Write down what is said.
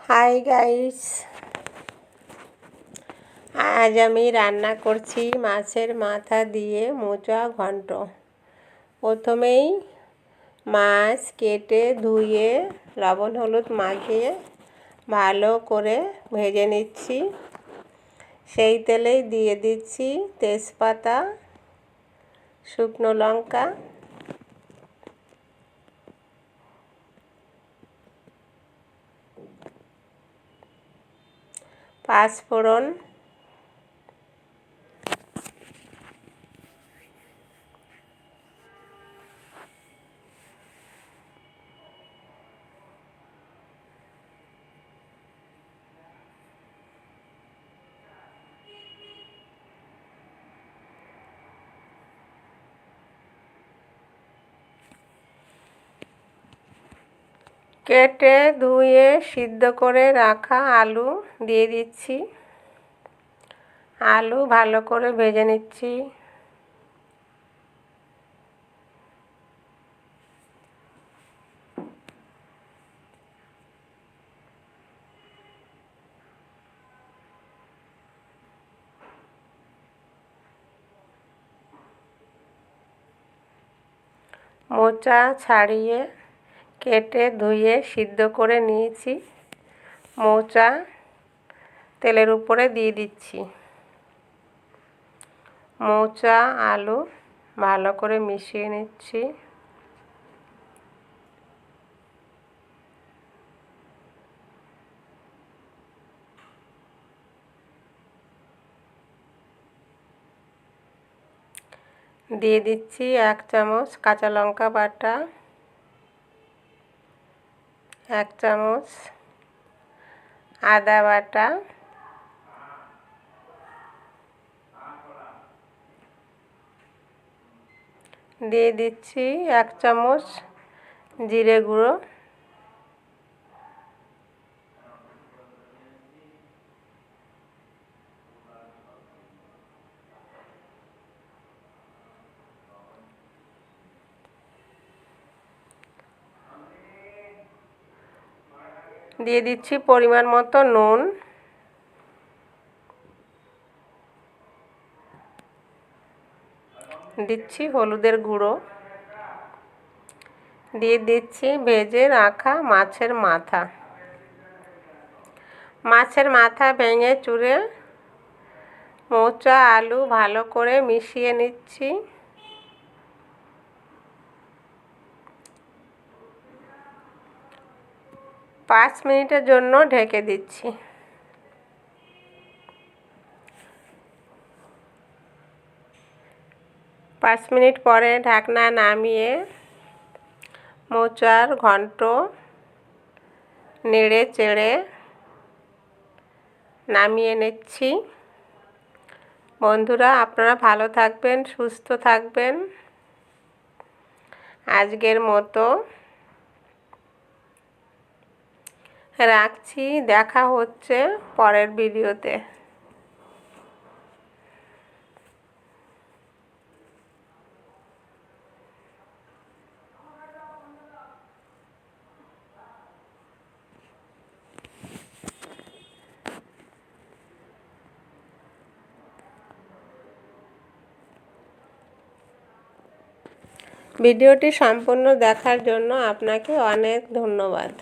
Hi guys আজ আমি রান্না করছি মাছের মাথা দিয়ে মোচা ঘন্ট। প্রথমেই মাছ কেটে ধুয়ে লবণ হলুদ মাখিয়ে ভালো করে ভেজে নিচ্ছি। সেই তেলেই দিয়ে দিচ্ছি তেজপাতা, শুকনো লঙ্কা পাঁচফোড়ন কেটে ধুয়ে সিদ্ধ করে রাখা আলু দিয়ে দিচ্ছি। আলু ভালো করে ভেজে নিচ্ছি। মোচা ছাড়িয়ে কেটে ধুয়ে সিদ্ধ করে নিয়েছি। মৌচা তেলের উপরে দিয়ে দিচ্ছি। মৌচা, আলু ভালো করে মিশিয়ে নিচ্ছি। দিয়ে দিচ্ছি এক চামচ কাঁচা লঙ্কা বাটা। এক চামচ আদা বাটা দিয়ে দিচ্ছি এক চামচ জিরে গুঁড়ো। দিয়ে দিচ্ছি পরিমাণ মতো নুন। দিচ্ছি হলুদের গুঁড়ো। দিয়ে দিচ্ছি ভেজে রাখা মাছের মাথা। মাছের মাথা ভেঙে চুড়ে মোচা, আলু ভালো করে মিশিয়ে নিচ্ছি। পাঁচ মিনিটের জন্য ঢেকে দিচ্ছি। পাঁচ মিনিট পরে ঢাকনা নামিয়ে মোচার ঘন্ট নেড়ে চেড়ে নামিয়ে নিচ্ছি। বন্ধুরা, আপনারা ভালো থাকবেন, সুস্থ থাকবেন। আজকের মতো রাখছি দেখা হচ্ছে পরের ভিডিওতে। ভিডিওটি সম্পূর্ণ দেখার জন্য আপনাকে অনেক ধন্যবাদ।